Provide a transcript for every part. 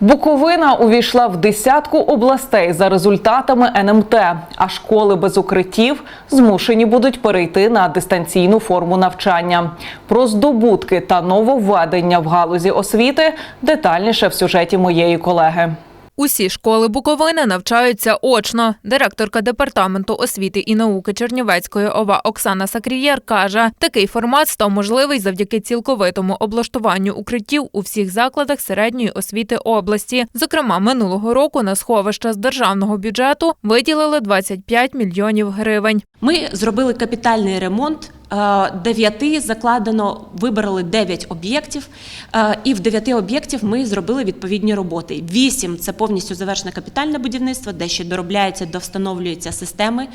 Буковина увійшла в десятку областей за результатами НМТ, а школи без укриттів змушені будуть перейти на дистанційну форму навчання. Про здобутки та нововведення в галузі освіти детальніше в сюжеті моєї колеги. Усі школи Буковини навчаються очно. Директорка департаменту освіти і науки Чернівецької ОВА Оксана Сакрієр каже, такий формат став можливий завдяки цілковитому облаштуванню укриттів у всіх закладах середньої освіти області. Зокрема, минулого року на сховища з державного бюджету виділили 25 мільйонів гривень. Ми зробили капітальний ремонт. Е, Дев'яти закладено, вибрали дев'ять об'єктів, е, і в дев'яти об'єктів ми зробили відповідні роботи. Вісім це повністю завершене капітальне будівництво, де ще доробляються, довстановлюються системи.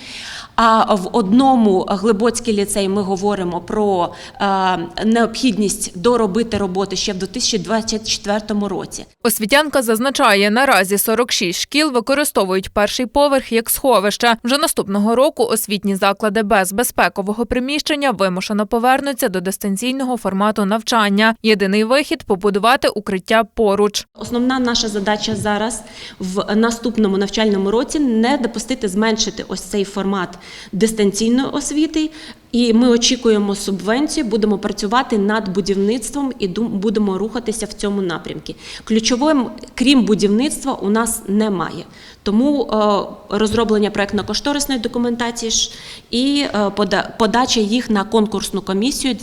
А в одному Глибоцький ліцей ми говоримо про е, необхідність доробити роботи ще в 2024 році. Освітянка зазначає, наразі 46 шкіл використовують перший поверх як сховище. Вже наступного року освітні заклади без безпекового приміщення вимушено повернуться до дистанційного формату навчання. Єдиний вихід побудувати укриття поруч. Основна наша задача зараз в наступному навчальному році не допустити зменшити ось цей формат дистанційної освіти. І ми очікуємо субвенцію, будемо працювати над будівництвом і будемо рухатися в цьому напрямку. Ключовим, крім будівництва, у нас немає. Тому е, розроблення проектно-кошторисної документації і е, пода- подача їх на конкурсну комісію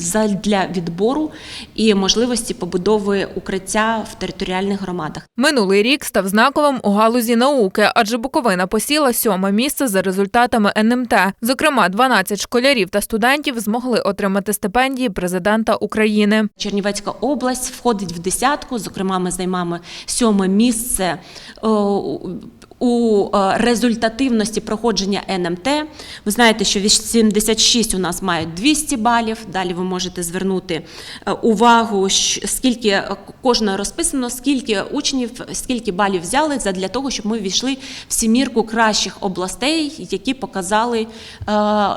для відбору і можливості побудови укриття в територіальних громадах. Минулий рік став знаковим у галузі науки, адже Буковина посіла сьоме місце за результатами НМТ. Зокрема, 12 школярів та студентів змогли отримати стипендії президента України. Чернівецька область входить в десятку. Зокрема, ми займаємо сьоме місце е, у- е, результативності проходження НМТ. Ви знаєте, що 86 у нас мають 200 балів. Далі ви можете звернути е, увагу, скільки е, кожного розписано, скільки учнів, скільки балів взяли для того, щоб ми війшли в сімірку кращих областей, які показали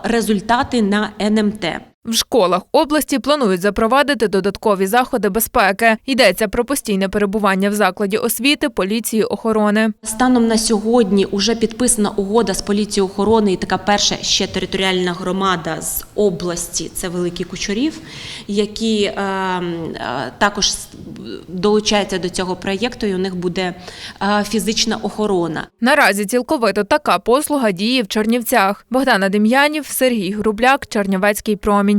результати на НМТ. В школах області планують запровадити додаткові заходи безпеки. Йдеться про постійне перебування в закладі освіти, поліції, охорони. Станом на сьогодні вже підписана угода з поліцією охорони і така перша ще територіальна громада з області це Великий Кучурів, які е, е, також долучаються до цього проєкту, і у них буде е, фізична охорона. Наразі цілковито така послуга діє в Чернівцях. Богдана Дем'янів, Сергій Грубляк, Чернівецький промінь.